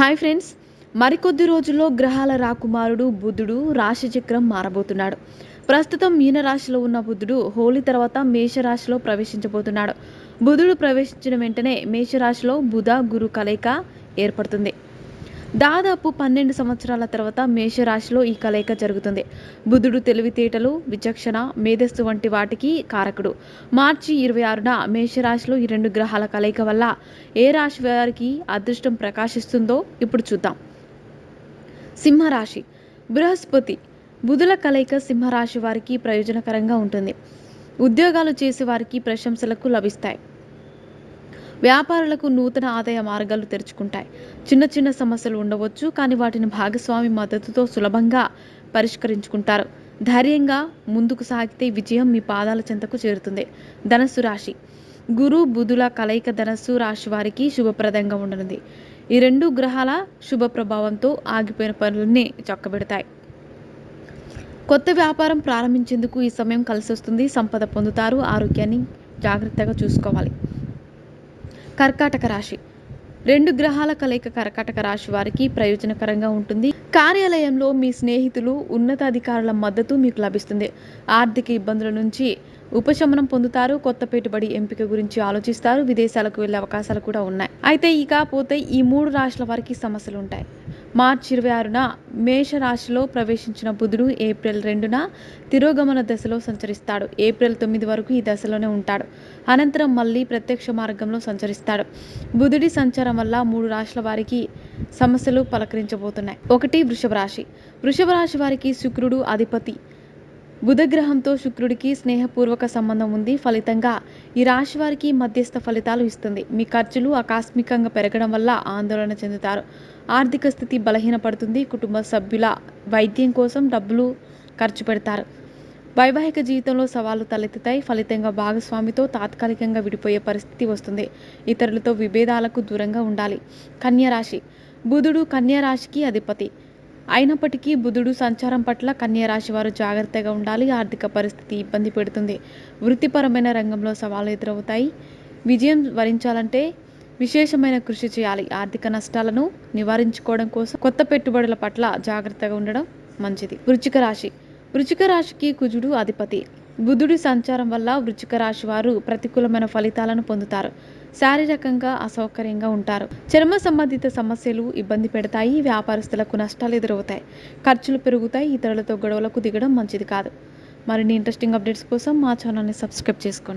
Hi friends. మరికొద్ది రోజుల్లో గ్రహాల రాకుమారుడు బుధుడు రాశిచక్రం మారబోతున్నాడు. ప్రస్తుతం మీన రాశిలో ఉన్న బుధుడు హోలీ తర్వాత మేషరాశిలో ప్రవేశించబోతున్నాడు. బుధుడు ప్రవేశించిన వెంటనే మేషరాశిలో బుధ గురు కలయిక ఏర్పడుతుంది. దాదాపు పన్నెండు సంవత్సరాల తర్వాత మేషరాశిలో ఈ కలయిక జరుగుతుంది. బుధుడు తెలివితేటలు విచక్షణ మేధస్సు వంటి వాటికి కారకుడు. మార్చి ఇరవై ఆరున మేషరాశిలో ఈ రెండు గ్రహాల కలయిక వల్ల ఏ రాశి వారికి అదృష్టం ప్రకాశిస్తుందో ఇప్పుడు చూద్దాం. సింహరాశి. బృహస్పతి. బుధుల కలయిక సింహరాశి వారికి ప్రయోజనకరంగా ఉంటుంది. ఉద్యోగాలు చేసే వారికి ప్రశంసలకు లభిస్తాయి. వ్యాపారులకు నూతన ఆదాయ మార్గాలు తెరుచుకుంటాయి. చిన్న చిన్న సమస్యలు ఉండవచ్చు కానీ వాటిని భాగస్వామి మద్దతుతో సులభంగా పరిష్కరించుకుంటారు. ధైర్యంగా ముందుకు సాగితే విజయం మీ పాదాల చెంతకు చేరుతుంది. ధనస్సు రాశి. గురు బుధుల కలయిక ధనస్సు రాశి వారికి శుభప్రదంగా ఉండనుంది. ఈ రెండు గ్రహాల శుభ ప్రభావంతో ఆగిపోయిన పనుల్ని చక్కబెడతాయి. కొత్త వ్యాపారం ప్రారంభించేందుకు ఈ సమయం కలిసి వస్తుంది సంపద పొందుతారు ఆరోగ్యాన్ని జాగ్రత్తగా చూసుకోవాలి. కర్కాటక రాశి. రెండు గ్రహాల కలయిక కర్కాటక రాశి వారికి ప్రయోజనకరంగా ఉంటుంది. కార్యాలయంలో మీ స్నేహితులు ఉన్నతాధికారుల మద్దతు మీకు లభిస్తుంది. ఆర్థిక ఇబ్బందుల నుంచి ఉపశమనం పొందుతారు. కొత్త పెట్టుబడి ఎంపిక గురించి ఆలోచిస్తారు. విదేశాలకు వెళ్ళే అవకాశాలు కూడా ఉన్నాయి. అయితే ఇకపోతే ఈ మూడు రాష్ట్రాల వారికి సమస్యలు ఉంటాయి. మార్చి ఇరవై ఆరున మేషరాశిలో ప్రవేశించిన బుధుడు ఏప్రిల్ రెండున తిరోగమన దశలో సంచరిస్తాడు. ఏప్రిల్ తొమ్మిది వరకు ఈ దశలోనే ఉంటాడు. అనంతరం మళ్ళీ ప్రత్యక్ష మార్గంలో సంచరిస్తాడు. బుధుడి సంచారం వల్ల మూడు రాశుల వారికి సమస్యలు పలకరించబోతున్నాయి. ఒకటి వృషభ రాశి వృషభ రాశి వారికి శుక్రుడు అధిపతి. బుధగ్రహంతో శుక్రుడికి స్నేహపూర్వక సంబంధం ఉంది. ఫలితంగా ఈ రాశి వారికి మధ్యస్థ ఫలితాలు ఇస్తుంది. మీ ఖర్చులు ఆకస్మికంగా పెరగడం వల్ల ఆందోళన చెందుతారు. ఆర్థిక స్థితి బలహీనపడుతుంది. కుటుంబ సభ్యుల వైద్యం కోసం డబ్బులు ఖర్చు పెడతారు. వైవాహిక జీవితంలో సవాళ్ళు తలెత్తుతాయి. ఫలితంగా భాగస్వామితో తాత్కాలికంగా విడిపోయే పరిస్థితి వస్తుంది. ఇతరులతో విభేదాలకు దూరంగా ఉండాలి. కన్యరాశి బుధుడు కన్యరాశికి అధిపతి. అయినప్పటికీ బుధుడు సంచారం పట్ల కన్యరాశి వారు జాగ్రత్తగా ఉండాలి ఆర్థిక పరిస్థితి ఇబ్బంది పెడుతుంది. వృత్తిపరమైన రంగంలో సవాళ్ళు ఎదురవుతాయి. విజయం వరించాలంటే విశేషమైన కృషి చేయాలి. ఆర్థిక నష్టాలను నివారించుకోవడం కోసం కొత్త పెట్టుబడుల పట్ల జాగ్రత్తగా ఉండడం మంచిది. వృచ్చిక రాశి. వృచ్చిక రాశికి కుజుడు అధిపతి. బుధుడి సంచారం వల్ల వృచ్చిక రాశి వారు ప్రతికూలమైన ఫలితాలను పొందుతారు. శారీరకంగా అసౌకర్యంగా ఉంటారు. చర్మ సంబంధిత సమస్యలు ఇబ్బంది పెడతాయి. వ్యాపారస్తులకు నష్టాలు ఎదురవుతాయి. ఖర్చులు పెరుగుతాయి. ఇతరులతో గొడవలకు దిగడం మంచిది కాదు. మరిన్ని ఇంట్రెస్టింగ్ అప్డేట్స్ కోసం మా ఛానల్ని సబ్స్క్రైబ్ చేసుకోండి.